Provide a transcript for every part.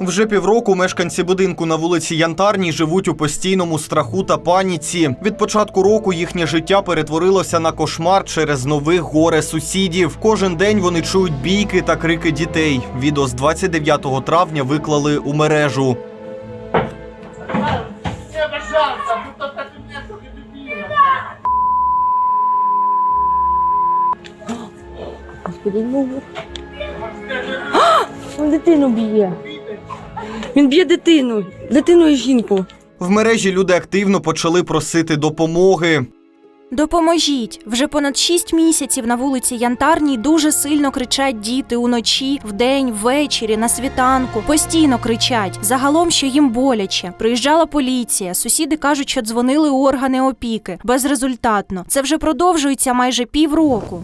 Вже півроку мешканці будинку на вулиці Янтарній живуть у постійному страху та паніці. Від початку року їхнє життя перетворилося на кошмар через нових горе сусідів. Кожен день вони чують бійки та крики дітей. Відео з 29 травня виклали у мережу. Ну ну. Дитину б'є. Він б'є дитину, дитину і жінку. В мережі люди активно почали просити допомоги. Допоможіть! Вже понад шість місяців на вулиці Янтарній дуже сильно кричать діти уночі, вдень, ввечері, на світанку. Постійно кричать. Загалом, що їм боляче. Приїжджала поліція. Сусіди кажуть, що дзвонили у органи опіки. Безрезультатно. Це вже продовжується майже півроку.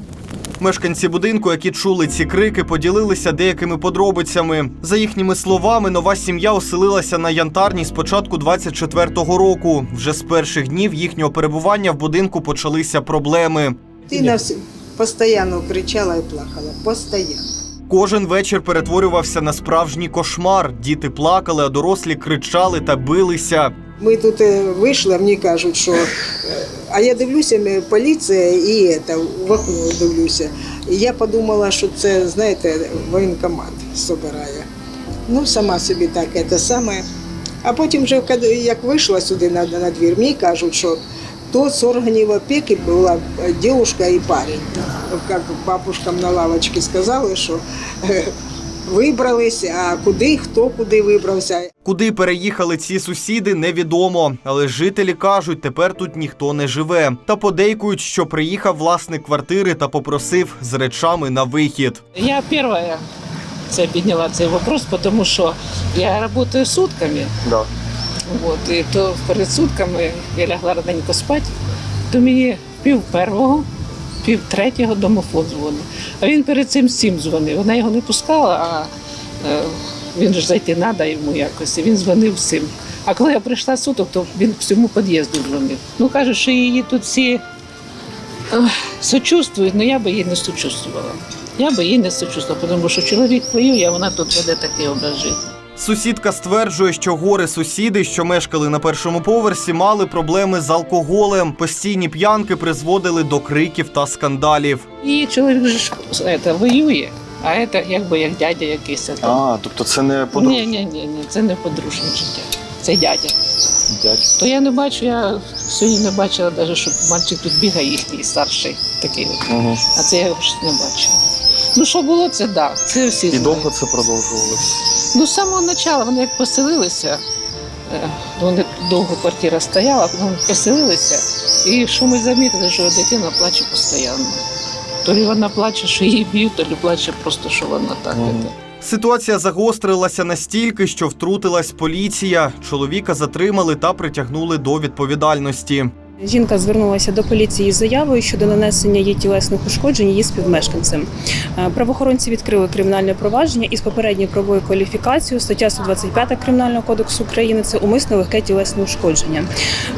Мешканці будинку, які чули ці крики, поділилися деякими подробицями. За їхніми словами, нова сім'я оселилася на янтарній з початку 24-го року. Вже з перших днів їхнього перебування в будинку почалися проблеми. Дитина вс- постійно кричала і плакала. Постійно. Кожен вечір перетворювався на справжній кошмар. Діти плакали, а дорослі кричали та билися. Ми тут е, вийшли, мені кажуть, що е, а я дивлюся, поліція і це, в окно дивлюся. І я подумала, що це, знаєте, воєнкомат збирає. Ну, сама собі так, це саме. А потім, вже, як вийшла сюди на, на двір, мені кажуть, що то з органів опіки була дівчинка і парень. Як бабушкам на лавочці сказали, що е, вибрались, а куди, хто куди вибрався. Куди переїхали ці сусіди, невідомо. Але жителі кажуть, тепер тут ніхто не живе. Та подейкують, що приїхав власник квартири та попросив з речами на вихід. Я первая це підняла цей вопрос, тому що я працюю сутками. Да. Вот, і то перед сутками я лягла раненько спати, то мені пів первого, пів третього домофон дзвонив. А він перед цим всім дзвонив. Вона його не пускала, а е, він ж зайти треба йому якось. І він дзвонив всім. А коли я прийшла суток, то він всьому під'їзду дзвонив. Ну кажуть, що її тут всі сочувствують, але я би їй не сочувствувала. Я би їй не сочувствувала, тому що чоловік воює, а вона тут веде такий образ життя. Сусідка стверджує, що гори сусіди, що мешкали на першому поверсі, мали проблеми з алкоголем. Постійні п'янки призводили до криків та скандалів. Її чоловік ж це, воює, а це якби як дядя якийсь. А, тобто це не Ні, подружжя? ні, ні, ні, це не подружнє життя. Це дядя. Дядь. То я не бачу, я сьогодні не бачила навіть, щоб мальчик тут бігає їхній старший такий. Угу. А це я ж не бачила. Ну що було, це да. Це всі І знають. довго це продовжувалось? Ну, з самого початку вони як поселилися, е, вони довго квартира стояла, вони поселилися, і що ми замітили, що дитина плаче постійно. То лі вона плаче, що її б'ють, то лі плаче просто, що вона так. Іде. Ситуація загострилася настільки, що втрутилась поліція. Чоловіка затримали та притягнули до відповідальності. Жінка звернулася до поліції з заявою щодо нанесення їй тілесних ушкоджень її співмешканцем. Е, Правоохоронці відкрили кримінальне провадження із попередньою правовою кваліфікацією. Стаття 125 Кримінального кодексу України це умисне легке тілесне ушкодження.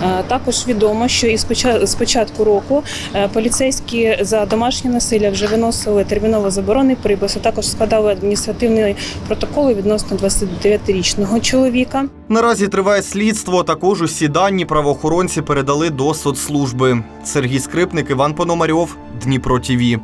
Е, Також відомо, що із з початку року е, поліцейські за домашнє насилля вже виносили терміново заборонний припис, а також складали адміністративні протоколи відносно 29-річного чоловіка. Наразі триває слідство. Також усі дані правоохоронці передали до соцслужби. Сергій Скрипник, Іван Пономарьов, Дніпро ТІВІ.